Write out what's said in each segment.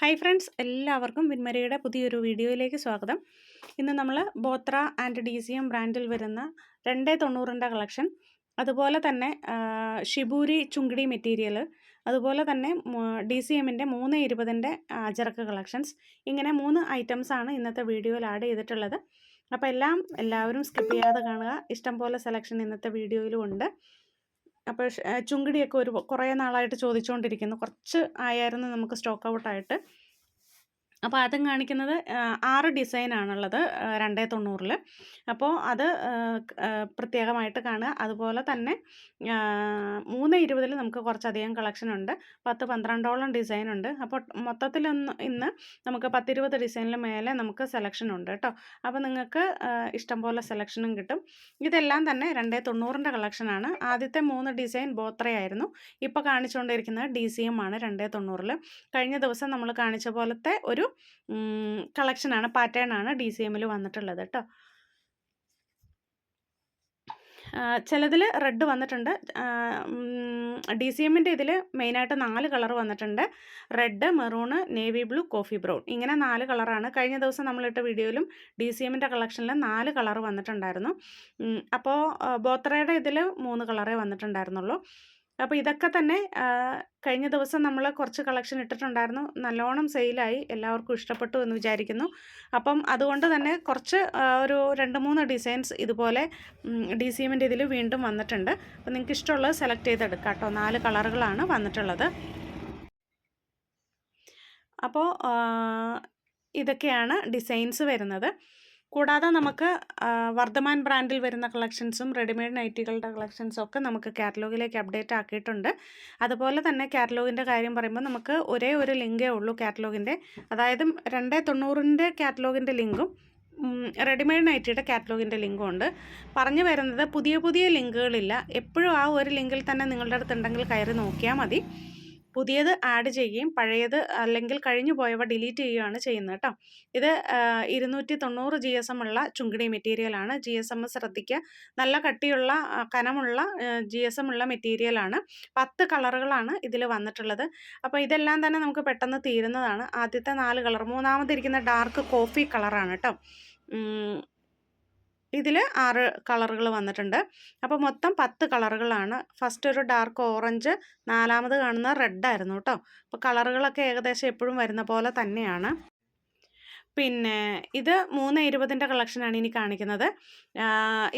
Hi friends എല്ലാവർക്കും വിൻമരയുടെ പുതിയൊരു വീഡിയോയിലേക്ക് സ്വാഗതം. ഇന്ന് നമ്മൾ Bothra and D C M ബ്രാൻഡിൽ വരുന്ന രണ്ട് തൊണ്ണൂറിന്റെ കളക്ഷൻ അതുപോലെ തന്നെ ഷിബൂരി ചുങ്കിടി മെറ്റീരിയൽ അതുപോലെ തന്നെ ഡി സി എമ്മിന്റെ മൂന്ന് ഇരുപതിന്റെ അജറക്ക് കളക്ഷൻസ്. ഇങ്ങനെ മൂന്ന് ഐറ്റംസാണ് ഇന്നത്തെ വീഡിയോയിൽ ആഡ് ചെയ്തിട്ടുള്ളത്. അപ്പോൾ എല്ലാം എല്ലാവരും സ്കിപ്പ് ചെയ്യാതെ കാണുക. ഇഷ്ടം പോലെ സെലക്ഷൻ ഇന്നത്തെ വീഡിയോയിലും ഉണ്ട്. അപ്പോൾ ചുങ്കിടിയൊക്കെ ഒരു കുറേ നാളായിട്ട് ചോദിച്ചുകൊണ്ടിരിക്കുന്നു കുറച്ച് ആയായിരുന്നു നമുക്ക് സ്റ്റോക്ക് ഔട്ടായിട്ട്. അപ്പോൾ അതും കാണിക്കുന്നത് ആറ് ഡിസൈനാണുള്ളത് രണ്ടേ തൊണ്ണൂറിൽ അപ്പോൾ അത് പ്രത്യേകമായിട്ട് കാണുക. അതുപോലെ തന്നെ മൂന്ന് ഇരുപതിൽ നമുക്ക് കുറച്ചധികം കളക്ഷൻ ഉണ്ട്. പത്ത് പന്ത്രണ്ടോളം ഡിസൈൻ ഉണ്ട്. അപ്പോൾ മൊത്തത്തിൽ ഇന്ന് നമുക്ക് പത്തിരുപത് ഡിസൈനിൽ മേലെ നമുക്ക് സെലക്ഷൻ ഉണ്ട് കേട്ടോ. അപ്പോൾ നിങ്ങൾക്ക് ഇഷ്ടംപോലെ ഇഷ്ടം പോലെ സെലക്ഷനും കിട്ടും. ഇതെല്ലാം തന്നെ രണ്ടേ തൊണ്ണൂറിന്റെ കളക്ഷനാണ് ആദ്യത്തെ മൂന്ന് ഡിസൈൻ ബോത്രയായിരുന്നു ഇപ്പോൾ കാണിച്ചുകൊണ്ടിരിക്കുന്നത് ഡി സി എം ആണ് രണ്ടേ തൊണ്ണൂറിൽ കഴിഞ്ഞ ദിവസം നമ്മൾ കാണിച്ച പോലത്തെ ഒരു കളക്ഷനാണ് പാറ്റേൺ ആണ് ഡി സി എമ്മിൽ വന്നിട്ടുള്ളത് കേട്ടോ ചിലതിൽ റെഡ് വന്നിട്ടുണ്ട്. ഡി സി എമ്മിന്റെ ഇതിൽ മെയിനായിട്ട് നാല് കളർ വന്നിട്ടുണ്ട്. Red maroon navy blue coffee brown ഇങ്ങനെ നാല് കളറാണ് കഴിഞ്ഞ ദിവസം നമ്മളിട്ട വീഡിയോയിലും ഡി സി എമ്മിന്റെ കളക്ഷനിൽ നാല് കളർ വന്നിട്ടുണ്ടായിരുന്നു. അപ്പോൾ ബോത്രയുടെ ഇതിൽ മൂന്ന് കളറേ വന്നിട്ടുണ്ടായിരുന്നുള്ളൂ. അപ്പോൾ ഇതൊക്കെ തന്നെ കഴിഞ്ഞ ദിവസം നമ്മൾ കുറച്ച് കളക്ഷൻ ഇട്ടിട്ടുണ്ടായിരുന്നു. നല്ലോണം സെയിലായി. എല്ലാവർക്കും ഇഷ്ടപ്പെട്ടു എന്ന് വിചാരിക്കുന്നു. അപ്പം അതുകൊണ്ട് തന്നെ കുറച്ച് ഒരു രണ്ട് മൂന്ന് ഡിസൈൻസ് ഇതുപോലെ ഡി സി എമ്മിന്റെ ഇതിൽ വീണ്ടും വന്നിട്ടുണ്ട്. അപ്പോൾ നിങ്ങൾക്ക് ഇഷ്ടമുള്ളത് സെലക്ട് ചെയ്തെടുക്കാം കേട്ടോ നാല് കളറുകളാണ് വന്നിട്ടുള്ളത്. അപ്പോൾ ഇതൊക്കെയാണ് ഡിസൈൻസ് വരുന്നത്. കൂടാതെ നമുക്ക് വർദ്ധമാൻ ബ്രാൻഡിൽ വരുന്ന കളക്ഷൻസും റെഡിമെയ്ഡ് നൈറ്റികളുടെ കളക്ഷൻസും ഒക്കെ നമുക്ക് കാറ്റലോഗിലേക്ക് അപ്ഡേറ്റ് ആക്കിയിട്ടുണ്ട്. അതുപോലെ തന്നെ കാറ്റലോഗിന്റെ കാര്യം പറയുമ്പോൾ നമുക്ക് ഒരേ ഒരു ലിങ്കേ ഉള്ളൂ കാറ്റലോഗിന്റെ. അതായത് രണ്ടേ തൊണ്ണൂറിന്റെ കാറ്റലോഗിന്റെ ലിങ്കും റെഡിമെയ്ഡ് നൈറ്റിയുടെ കാറ്റലോഗിന്റെ ലിങ്കും ഉണ്ട്. പറഞ്ഞു വരുന്നത് പുതിയ പുതിയ ലിങ്കുകളില്ല. എപ്പോഴും ആ ഒരു ലിങ്കിൽ തന്നെ നിങ്ങളുടെ അടുത്തുണ്ടെങ്കിൽ കയറി നോക്കിയാൽ മതി. പുതിയത് ആഡ് ചെയ്യുകയും പഴയത് അല്ലെങ്കിൽ കഴിഞ്ഞു പോയവ ഡിലീറ്റ് ചെയ്യുകയാണ് ചെയ്യുന്നത് കേട്ടോ ഇത് ഇരുന്നൂറ്റി തൊണ്ണൂറ് ജി എസ് എം ഉള്ള ചുങ്കിടി മെറ്റീരിയലാണ് ജി എസ് എം ശ്രദ്ധിക്കുക. നല്ല കട്ടിയുള്ള കനമുള്ള ജി എസ് എം ഉള്ള മെറ്റീരിയലാണ് പത്ത് കളറുകളാണ് ഇതിൽ വന്നിട്ടുള്ളത്. അപ്പോൾ ഇതെല്ലാം തന്നെ നമുക്ക് പെട്ടെന്ന് തീരുന്നതാണ്. ആദ്യത്തെ നാല് കളർ മൂന്നാമതിരിക്കുന്ന ഡാർക്ക് കോഫി കളറാണ് കേട്ടോ ഇതിൽ ആറ് കളറുകൾ വന്നിട്ടുണ്ട്. അപ്പോൾ മൊത്തം പത്ത് കളറുകളാണ്. ഫസ്റ്റ് ഒരു ഡാർക്ക് ഓറഞ്ച് നാലാമത് കാണുന്ന റെഡ് ആയിരുന്നു കേട്ടോ അപ്പോൾ കളറുകളൊക്കെ ഏകദേശം എപ്പോഴും വരുന്ന പോലെ തന്നെയാണ്. പിന്നെ ഇത് മൂന്ന് ഇരുപതിന്റെ കളക്ഷനാണ് ഇനി കാണിക്കുന്നത്.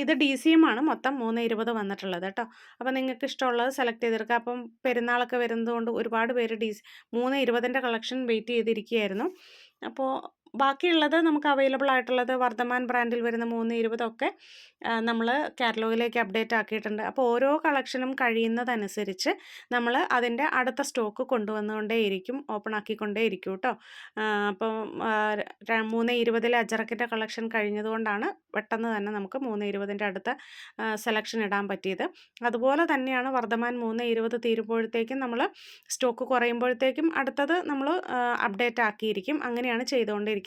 ഇത് ഡി സി എം ആണ് മൊത്തം മൂന്ന് ഇരുപത് വന്നിട്ടുള്ളത് കേട്ടോ അപ്പോൾ നിങ്ങൾക്ക് ഇഷ്ടമുള്ളത് സെലക്ട് ചെയ്തെടുക്കുക. അപ്പം പെരുന്നാളൊക്കെ വരുന്നതുകൊണ്ട് ഒരുപാട് പേര് ഡി മൂന്ന് ഇരുപതിന്റെ കളക്ഷൻ വെയിറ്റ് ചെയ്തിരിക്കുകയായിരുന്നു. അപ്പോൾ ബാക്കിയുള്ളത് നമുക്ക് അവൈലബിൾ ആയിട്ടുള്ളത് വർദ്ധമാൻ ബ്രാൻഡിൽ വരുന്ന മൂന്ന് ഇരുപതൊക്കെ നമ്മൾ കാറ്റലോഗിലേക്ക് അപ്ഡേറ്റ് ആക്കിയിട്ടുണ്ട്. അപ്പോൾ ഓരോ കളക്ഷനും കഴിയുന്നതനുസരിച്ച് നമ്മൾ അതിന്റെ അടുത്ത സ്റ്റോക്ക് കൊണ്ടുവന്നുകൊണ്ടേയിരിക്കും ഓപ്പൺ ആക്കിക്കൊണ്ടേ ഇരിക്കും കേട്ടോ അപ്പോൾ മൂന്ന് ഇരുപതിലെ അജറക്കിന്റെ കളക്ഷൻ കഴിഞ്ഞതുകൊണ്ടാണ് പെട്ടെന്ന് തന്നെ നമുക്ക് മൂന്ന് ഇരുപതിന്റെ അടുത്ത സെലക്ഷൻ ഇടാൻ പറ്റിയത്. അതുപോലെ തന്നെയാണ് വർദ്ധമാൻ മൂന്ന് ഇരുപത് തീരുമ്പോഴത്തേക്കും നമ്മൾ സ്റ്റോക്ക് കുറയുമ്പോഴത്തേക്കും അടുത്തത് നമ്മൾ അപ്ഡേറ്റ് ആക്കിയിരിക്കും. അങ്ങനെയാണ് ചെയ്തുകൊണ്ടിരിക്കുന്നത്.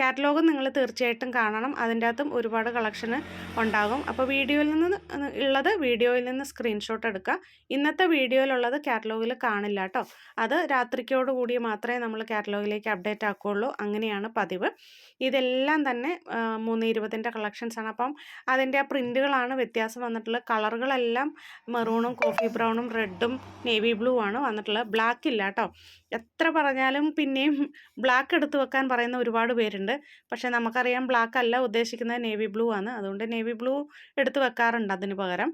കാറ്റലോഗ് നിങ്ങൾ തീർച്ചയായിട്ടും കാണണം. അതിന്റെ അകത്തും ഒരുപാട് കളക്ഷന് ഉണ്ടാകും. അപ്പോൾ വീഡിയോയിൽ നിന്ന് ഉള്ളത് വീഡിയോയിൽ നിന്ന് സ്ക്രീൻഷോട്ട് എടുക്കുക. ഇന്നത്തെ വീഡിയോയിലുള്ളത് കാറ്റലോഗിൽ കാണില്ല കേട്ടോ. അത് രാത്രിക്കോട് കൂടി മാത്രമേ നമ്മൾ കാറ്റലോഗിലേക്ക് അപ്ഡേറ്റ് ആക്കുകയുള്ളൂ. അങ്ങനെയാണ് പതിവ്. ഇതെല്ലാം തന്നെ മൂന്ന് ഇരുപതിന്റെ കളക്ഷൻസ് ആണ്. അപ്പം അതിന്റെ ആ പ്രിന്റുകളാണ് വ്യത്യാസം വന്നിട്ടുള്ളത്. കളറുകളെല്ലാം മെറൂണും കോഫി ബ്രൗണും റെഡും നേവി ബ്ലൂ ആണ് വന്നിട്ടുള്ളത്. ബ്ലാക്ക് ഇല്ല കേട്ടോ. എത്ര പറഞ്ഞാലും പിന്നെയും ബ്ലാക്ക് എടുത്ത് വെക്കാൻ പറയുന്ന ഒരുപാട് പേരുണ്ട്. പക്ഷേ നമുക്കറിയാം ബ്ലാക്ക് അല്ല ഉദ്ദേശിക്കുന്നത് നേവി ബ്ലൂ ആണ്. അതുകൊണ്ട് നേവി ബ്ലൂ എടുത്ത് വെക്കാറുണ്ട് അതിന് പകരം.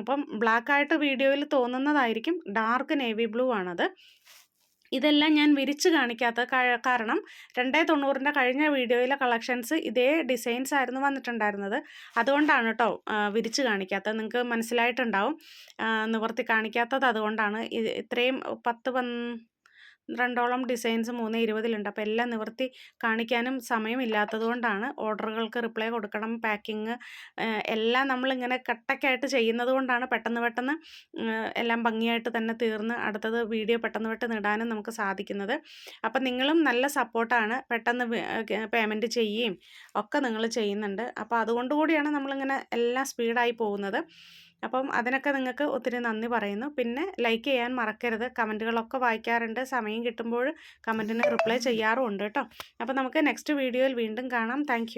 അപ്പം ബ്ലാക്ക് ആയിട്ട് വീഡിയോയിൽ തോന്നുന്നതായിരിക്കും ഡാർക്ക് നേവി ബ്ലൂ ആണത്. ഇതെല്ലാം ഞാൻ വിരിച്ച് കാണിക്കാത്ത കാരണം രണ്ടേ തൊണ്ണൂറിന്റെ കഴിഞ്ഞ വീഡിയോയിലെ കളക്ഷൻസ് ഇതേ ഡിസൈൻസ് ആയിരുന്നു വന്നിട്ടുണ്ടായിരുന്നത്. അതുകൊണ്ടാണ് കേട്ടോ വിരിച്ച് കാണിക്കാത്തത്. നിങ്ങൾക്ക് മനസ്സിലായിട്ടുണ്ടാവും നിവർത്തി കാണിക്കാത്തത് അതുകൊണ്ടാണ്. ഇത് ഇത്രയും പത്ത് പന്ത്രണ്ടോളം ഡിസൈൻസ് മൂന്ന് ഇരുപതിലുണ്ട്. അപ്പോൾ എല്ലാം നിവർത്തി കാണിക്കാനും സമയമില്ലാത്തത് കൊണ്ടാണ് ഓർഡറുകൾക്ക് റിപ്ലൈ കൊടുക്കണം പാക്കിങ് എല്ലാം നമ്മളിങ്ങനെ കട്ടക്കായിട്ട് ചെയ്യുന്നത് കൊണ്ടാണ് പെട്ടെന്ന് പെട്ടെന്ന് എല്ലാം ഭംഗിയായിട്ട് തന്നെ തീർന്ന് അടുത്തത് വീഡിയോ പെട്ടെന്ന് പെട്ടെന്ന് ഇടാനും നമുക്ക് സാധിക്കുന്നത്. അപ്പം നിങ്ങളും നല്ല സപ്പോർട്ടാണ്. പെട്ടെന്ന് പേയ്മെന്റ് ചെയ്യുകയും ഒക്കെ നിങ്ങൾ ചെയ്യുന്നുണ്ട്. അപ്പോൾ അതുകൊണ്ട് കൂടിയാണ് നമ്മളിങ്ങനെ എല്ലാം സ്പീഡായി പോകുന്നത്. അപ്പം അതിനൊക്കെ നിങ്ങൾക്ക് ഒത്തിരി നന്ദി പറയുന്നു. പിന്നെ ലൈക്ക് ചെയ്യാൻ മറക്കരുത്. കമന്റുകളൊക്കെ വായിക്കാറുണ്ട്. സമയം കിട്ടുമ്പോൾ കമന്റിന് റിപ്ലൈ ചെയ്യാറുമുണ്ട് കേട്ടോ. അപ്പോൾ നമുക്ക് നെക്സ്റ്റ് വീഡിയോയിൽ വീണ്ടും കാണാം. താങ്ക്